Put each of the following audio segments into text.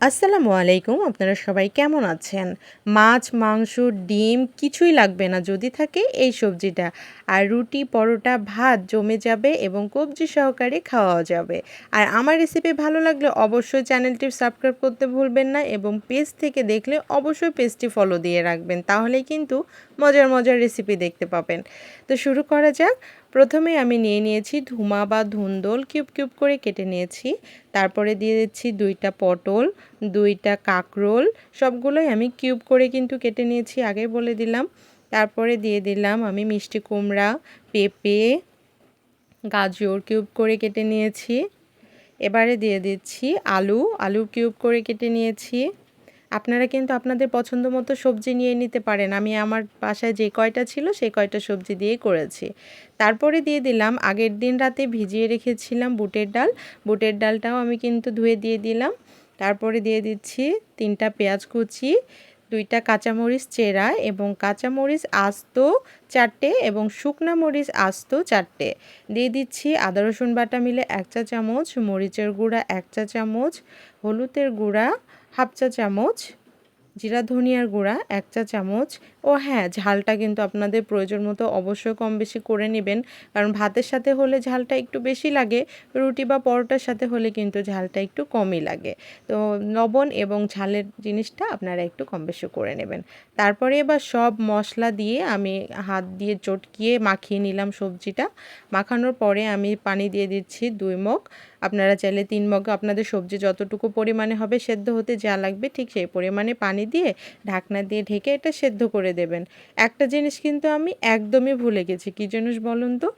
আসসালামু আলাইকুম, আপনারা সবাই কেমন আছেন? মাছ, মাংস, ডিম কিছুই লাগবে না, যদি থাকে এই সবজিটা। আর রুটি, পরোটা, ভাত জমে যাবে এবং কবজি সহকারে খাওয়াও যাবে। আর আমার রেসিপি ভালো লাগলে অবশ্যই চ্যানেলটি সাবস্ক্রাইব করতে ভুলবেন না এবং পেজ থেকে দেখলে অবশ্যই পেজটি ফলো দিয়ে রাখবেন। তাহলেই কিন্তু মজার মজার রেসিপি দেখতে পাবেন। তো শুরু করা যাক। প্রথমে আমি নিয়ে নিয়েছি ধুমা বা ধুন্দল কিউব কিউব করে কেটে নিয়েছি। তারপরে দিয়ে দিচ্ছি দুইটা পটল, দুইটা কাকরোল, সবগুলোই আমি কিউব করে কিন্তু কেটে নিয়েছি, আগে বলে দিলাম। তারপরে দিয়ে দিলাম আমি মিষ্টি কুমড়া, পেঁপে, গাজর কিউব করে কেটে নিয়েছি। এবারে দিয়ে দিচ্ছি আলু আলু কিউব করে কেটে নিয়েছি। আপনারা কিন্তু আপনাদের পছন্দ মতো সবজি নিয়ে নিতে পারেন। আমি আমার বাসায় যে কয়টা ছিল, সেই কয়টা সবজি দিয়ে করেছি। তারপরে দিয়ে দিলাম, আগের দিন রাতে ভিজিয়ে রেখেছিলাম বুটের ডাল। বুটের ডালটাও আমি কিন্তু ধুয়ে দিয়ে দিলাম। তারপরে দিয়ে দিচ্ছি তিনটা পেঁয়াজ কুচি দুইটা কাঁচামরিচ চেরা এবং কাঁচামরিচ আস্ত চারটে এবং শুকনা মরিচ আস্ত চারটে। দিয়ে দিচ্ছি আদা, রসুন বাটা মিলে এক চা চামচ, মরিচের গুঁড়া এক চা চামচ, হলুদের গুঁড়া হাফ চা চামচ জিরা, ধনিয়ার গুঁড়া, এক চা চামচ। ও হ্যাঁ ঝালটা কিন্তু আপনাদের প্রয়োজন মতো অবশ্যই কম বেশি করে নেবেন। কারণ ভাতের সাথে হলে ঝালটা একটু বেশি লাগে, রুটি বা পরোটার সাথে হলে কিন্তু ঝালটা একটু কমই লাগে। তো লবণ এবং ঝালের জিনিসটা আপনারা একটু কম বেশি করে নেবেন। তারপরে এবার সব মশলা দিয়ে আমি হাত দিয়ে চটকিয়ে মাখিয়ে নিলাম সবজিটা। মাখানোর পরে আমি পানি দিয়ে দিচ্ছি দুই মগ। আপনারা চাইলে তিন মগ আপনাদের সবজি যতটুকু পরিমাণে হবে সেদ্ধ হতে যা লাগবে ঠিক সেই পরিমাণে পানি দিয়ে ঢাকনা দিয়ে ঢেকে এটা সেদ্ধ করে দেবেন। একটা জিনিস কিন্তু আমি একদমই ভুলে গেছি, কী জিনিস বলুন তো?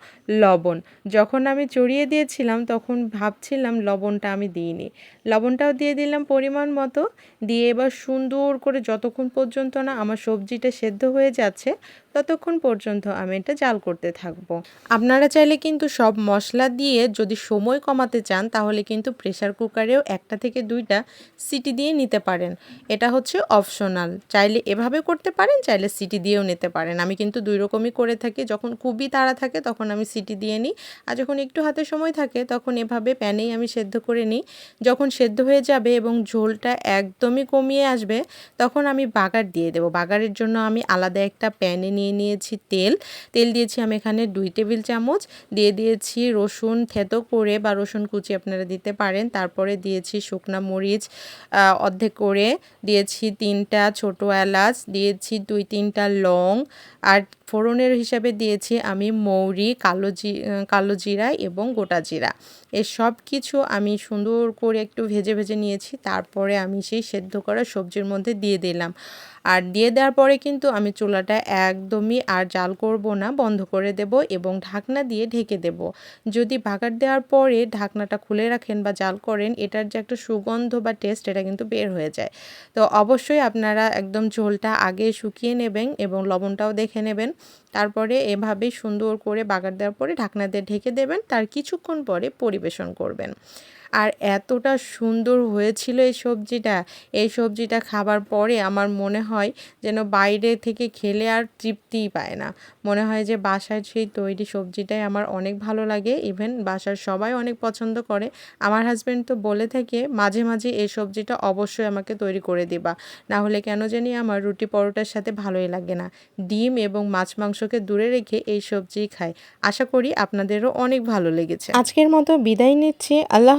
লবণ। যখন আমি চড়িয়ে দিয়েছিলাম তখন ভাবছিলাম লবণটা আমি দিইনি। লবণটাও দিয়ে দিলাম পরিমাণ মতো, দিয়ে এবার সুন্দর করে যতক্ষণ পর্যন্ত না আমার সবজিটা সেদ্ধ হয়ে যাচ্ছে ততক্ষণ পর্যন্ত আমি এটা জাল করতে থাকব। আপনারা চাইলে কিন্তু সব মশলা দিয়ে যদি সময় কমাতে চান তাহলে কিন্তু প্রেশার কুকারেও একটা থেকে দুইটা সিটি দিয়ে নিতে পারেন। এটা হচ্ছে অপশনাল চাইলে এভাবে করতে পারেন, চাইলে সিটি দিয়েও নিতে পারেন। আমি কিন্তু দুই রকমই করে থাকি। যখন খুবই তাড়া থাকে, তখন আমি সিটি দিয়ে নিই। আর যখন একটু হাতে সময় থাকে, তখন এভাবে প্যানেই আমি সেদ্ধ করে নিই। যখন সেদ্ধ হয়ে যাবে এবং ঝোলটা একদমই কমিয়ে আসবে, তখন আমি বাগার দিয়ে দেবো। বাগারের জন্য আমি আলাদা একটা প্যানে নিয়ে নিয়েছি তেল। তেল দিয়েছি আমি এখানে দুই টেবিল চামচ। দিয়ে দিয়েছি রসুন থেতো করে বা রসুন কুচি আপনারা দিতে পারেন। তারপরে দিয়েছি শুকনা মরিচ অর্ধেক করে। দিয়েছি তিনটা ছোট এলাচ, দিয়েছি দুই তিনটা লং, আর ফোড়নের হিসাবে দিয়েছি আমি মৌরি, কালো কালো জিরা এবং গোটা জিরা। এ সব কিছু আমি সুন্দর করে একটু ভেজে ভেজে নিয়েছি, তারপরে আমি সেই সেদ্ধ করা সবজির মধ্যে দিয়ে দিলাম। আর দিয়ে দেওয়ার পরে কিন্তু আমি চুলাটা একদমই আর জাল করব না, বন্ধ করে দেব এবং ঢাকনা দিয়ে ঢেকে দেব। যদি বাগার দেওয়ার পরে ঢাকনাটা খুলে রাখেন বা জাল করেন, এটার যে একটা সুগন্ধ বা টেস্ট এটা কিন্তু বের হয়ে যায়। তো অবশ্যই আপনারা একদম ঝোলটা আগে শুকিয়ে নেবেন এবং লবণটাও দেখে নেবেন। তারপরে এভাবে সুন্দর করে বাগার দেওয়ার পরে ঢাকনা দিয়ে ঢেকে দেবেন, তার কিছুক্ষণ পরে পরিবেশন করবেন। আর এতটা সুন্দর হয়েছিল এই সবজিটা। এই সবজিটা খাবার পরে আমার মনে হয় যেন বাইরে থেকে খেলে আর তৃপ্তিই পায় না। মনে হয় যে বাসায় সেই তৈরি সবজিটাই আমার অনেক ভালো লাগে। ইভেন বাসার সবাই অনেক পছন্দ করে। আমার হাজব্যান্ড তো বলে থাকে, মাঝে মাঝে এই সবজিটা অবশ্যই আমাকে তৈরি করে দিবা। না হলে কেন জানি আমার রুটি পরোটার সাথে ভালোই লাগে না। ডিম এবং মাছ মাংসকে দূরে রেখে এই সবজি খাই আশা করি আপনাদেরও অনেক ভালো লেগেছে। আজকের মতো বিদায় নিচ্ছি। আল্লাহ